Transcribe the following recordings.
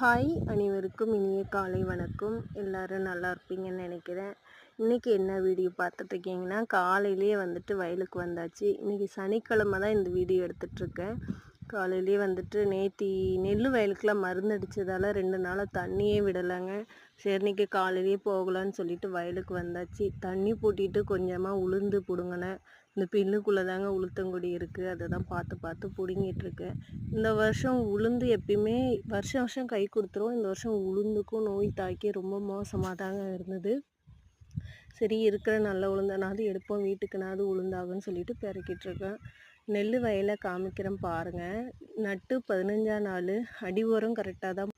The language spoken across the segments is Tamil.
ஹாய் அனைவருக்கும் இனிய காலை வணக்கம். எல்லோரும் நல்லா இருப்பீங்கன்னு நினைக்கிறேன். இன்றைக்கி என்ன வீடியோ பார்த்துட்ருக்கீங்கன்னா காலையிலேயே வந்துட்டு வயலுக்கு வந்தாச்சு. இன்றைக்கி சனிக்கிழமை தான் இந்த வீடியோ எடுத்துகிட்ருக்கேன் காலையிலேயே வந்துட்டு நேத்தி நெல் வயலுக்கெலாம் மருந்து அடித்ததால் ரெண்டு நாளாக தண்ணியே விடலைங்க. சரி காலையிலேயே போகலான்னு சொல்லிட்டு வயலுக்கு வந்தாச்சு. தண்ணி பூட்டிட்டு கொஞ்சமாக உளுந்து பிடுங்கினேன். இந்த பில்லுக்குள்ளே தாங்க உளுத்தங்குடி இருக்குது அதை தான் பார்த்து பார்த்து பிடுங்கிட்டுருக்கேன். இந்த வருஷம் உளுந்து எப்பயுமே வருஷம் வருஷம் கை கொடுத்துரும். இந்த வருஷம் உளுந்துக்கும் நோய் தாக்கி ரொம்ப மோசமாக தாங்க இருந்தது. சரி இருக்கிற நல்ல உளுந்தனாவது எடுப்போம் வீட்டுக்குனாவது உளுந்தாகுன்னு சொல்லிட்டு பிறக்கிட்டுருக்கேன் நெல் வயலை காமிக்கிறேன் பாருங்கள் நட்டு பதினஞ்சாம் நாள் அடி உரம் கரெக்டாக தான்.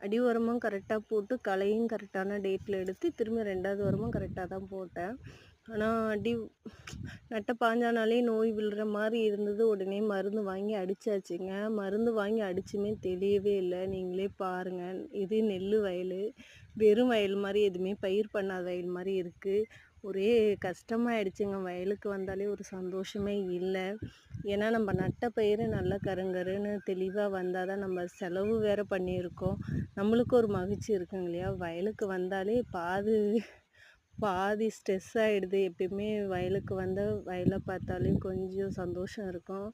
அடி உரமும் கரெக்டாக போட்டு களையும் கரெக்டான டேட்டில் எடுத்து திரும்ப ரெண்டாவது உரமும் கரெக்டாக தான் போட்டேன். ஆனால் அடி நட்ட பாஞ்சானாலே நோய் விழுற மாதிரி இருந்தது. உடனே மருந்து வாங்கி அடித்தாச்சுங்க மருந்து வாங்கி அடிச்சுமே தெரியவே இல்லை. நீங்களே பாருங்கள் இது நெல் வயல். வெறும் வயல் மாதிரி எதுவுமே பயிர் பண்ணாத வயல் மாதிரி இருக்குது ஒரே கஷ்டமாயிடுச்சுங்க. வயலுக்கு வந்தாலே ஒரு சந்தோஷமே இல்லை. ஏன்னா நம்ம நட்ட பயிர் நல்லா கருங்கருன்னு தெளிவாக வந்தால் தான் நம்ம செலவு வேறு பண்ணியிருக்கோம். நம்மளுக்கு ஒரு மகிழ்ச்சி இருக்குங்க இல்லையா? வயலுக்கு வந்தாலே பாதி பாதி ஸ்ட்ரெஸ் ஆகிடுது எப்பயுமே வயலுக்கு வந்து வயலை பார்த்தாலே கொஞ்சம் சந்தோஷம் இருக்கும்.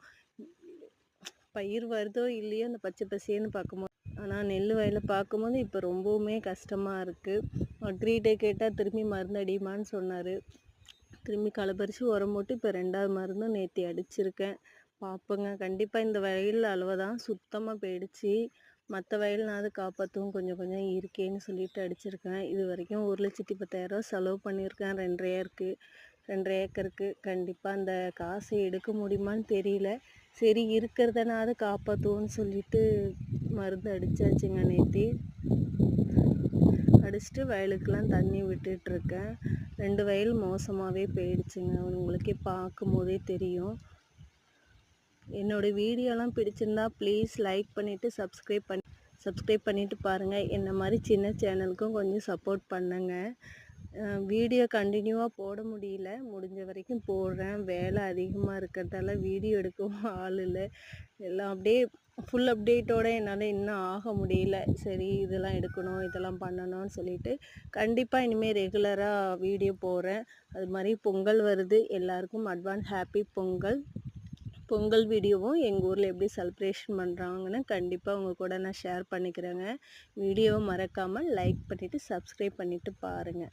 பயிர் வருதோ இல்லையோ அந்த பச்சை பசேன்னு பார்க்கும்போது. ஆனால் நெல் வயலை பார்க்கும்போது இப்போ ரொம்பவுமே கஷ்டமாக இருக்குது அக்ரிகிட்டே கேட்டால் திரும்பி மருந்து அடியுமான்னு சொன்னார். திரும்பி களை உரம் போட்டு இப்போ ரெண்டாவது மருந்தும் நேற்றி அடிச்சிருக்கேன். பார்ப்போங்க. கண்டிப்பாக இந்த வயல் அளவு தான் சுத்தமாக போயிடுச்சு. மற்ற வயல்னாவது காப்பாற்றவும் கொஞ்சம் கொஞ்சம் இருக்கேன்னு சொல்லிட்டு அடிச்சிருக்கேன். இது வரைக்கும் ஒரு லட்சத்தி பத்தாயிரரூவா செலவு பண்ணியிருக்கேன். ரெண்டரை ஏக்கருக்கு ரெண்டரை ஏக்கருக்கு. கண்டிப்பாக அந்த காசை எடுக்க முடியுமான்னு தெரியல. சரி இருக்கிறதனாவது காப்பாற்றுவோன்னு சொல்லிட்டு மருந்து அடித்தாச்சுங்க நேற்றி அடிச்சுட்டு வயலுக்கெலாம் தண்ணி விட்டுட்ருக்கேன் ரெண்டு வயல் மோசமாகவே போயிடுச்சுங்க. உங்களுக்கே பார்க்கும் போதே தெரியும். என்னோடய வீடியோலாம் பிடிச்சிருந்தா ப்ளீஸ் லைக் பண்ணிவிட்டு சப்ஸ்கிரைப் பண்ணி சப்ஸ்கிரைப் பண்ணிவிட்டு பாருங்கள் என்ன மாதிரி சின்ன சேனலுக்கும் கொஞ்சம் சப்போர்ட் பண்ணுங்கள் வீடியோ கண்டினியூவாக போட முடியல. முடிஞ்ச வரைக்கும் போடுறேன். வேலை அதிகமாக இருக்கிறதால வீடியோ எடுக்கவும் ஆள் இல்லை. எல்லாம் அப்படியே ஃபுல் அப்டேட்டோடு என்னால் இன்னும் ஆக முடியல. சரி இதெல்லாம் எடுக்கணும் இதெல்லாம் பண்ணணும்னு சொல்லிட்டு கண்டிப்பாக இனிமேல் ரெகுலராக வீடியோ போடுறேன். அது மாதிரி பொங்கல் வருது. எல்லாருக்கும் அட்வான்ஸ் ஹாப்பி பொங்கல். பொங்கல் வீடியோவும் எங்கள் ஊரில் எப்படி செலிப்ரேஷன் பண்ணுறாங்கன்னு கண்டிப்பாக உங்கள் கூட நான் ஷேர் பண்ணிக்கிறேங்க. வீடியோவை மறக்காமல் லைக் பண்ணிவிட்டு சப்ஸ்கிரைப் பண்ணிவிட்டு பாருங்கள்